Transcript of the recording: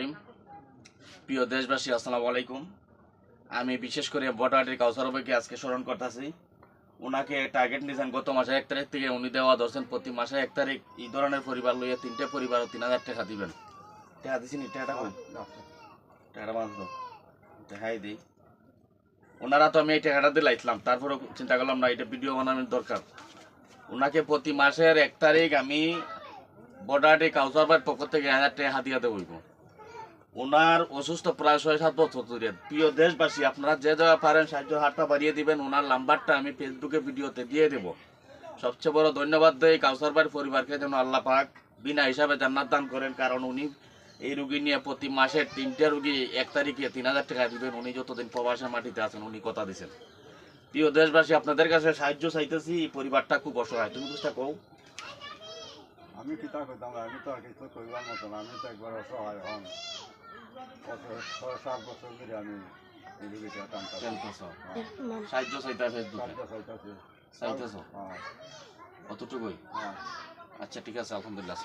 রহিম প্রিয় দেশবাসী আসসালামু আলাইকুম। আমি বিশেষ করে বটাটির কাউসারবাইকে আজকে স্মরণ করতেছি। ওনাকে টার্গেট নিয়েছেন গত মাসে এক তারিখ থেকে। উনি দেওয়া ধরছেন প্রতি মাসে এক তারিখ। এই ধরনের পরিবার লইয়া তিনটে পরিবার তিন হাজার টাকা দিবেন। টাকা দিছিনি টাকাটা কই? টাকাটা বাঁধলো টাকাই দিই। ওনারা তো আমি এই টাকাটা দিয়ে লাইছিলাম তারপরেও চিন্তা করলাম না এটা ভিডিও বানানোর দরকার। ওনাকে প্রতি মাসের এক তারিখ আমি বর্ডারে কাউসারবার পক্ষ থেকে হাজার টাকা হাতিয়া দেবো ওনার অসুস্থ প্রায় ছয়, সাত বছর ধরে। প্রিয় দেশবাসী, আপনারা যে যা পারেন, সাহায্য, হাতটা বাড়িয়ে দিবেন। ওনার নাম্বারটা আমি ফেসবুকে ভিডিওতে দিয়ে দেব। সবচেয়ে বড় ধন্যবাদ দেয় কাউসারবার পরিবারকে, যেন আল্লাহ পাক বিনা হিসাবে জান্নাত দান করেন, কারণ উনি এই রুগী নিয়ে প্রতি মাসে তিনটে রুগী এক তারিখে তিন হাজার টাকা দিবেন। উনি যতদিন প্রবাসের মাটিতে আছেন, উনি কথা দিয়েছেন প্রিয় দেশবাসী, আপনাদের কাছে সাহায্য চাইতেছি, এই পরিবারটা খুব অসহায়। তুমি বুঝতে কও। আমি কিতা করতাম আমি তো আর কিছু করবার মতো আমি তো একবার অসহায় হন সাত বছর ধরে আমি সাহায্য চাইতাছি। চাইতেছ হ্যাঁ, অতটুকুই? হ্যাঁ। আচ্ছা ঠিক আছে আলহামদুলিল্লাহ।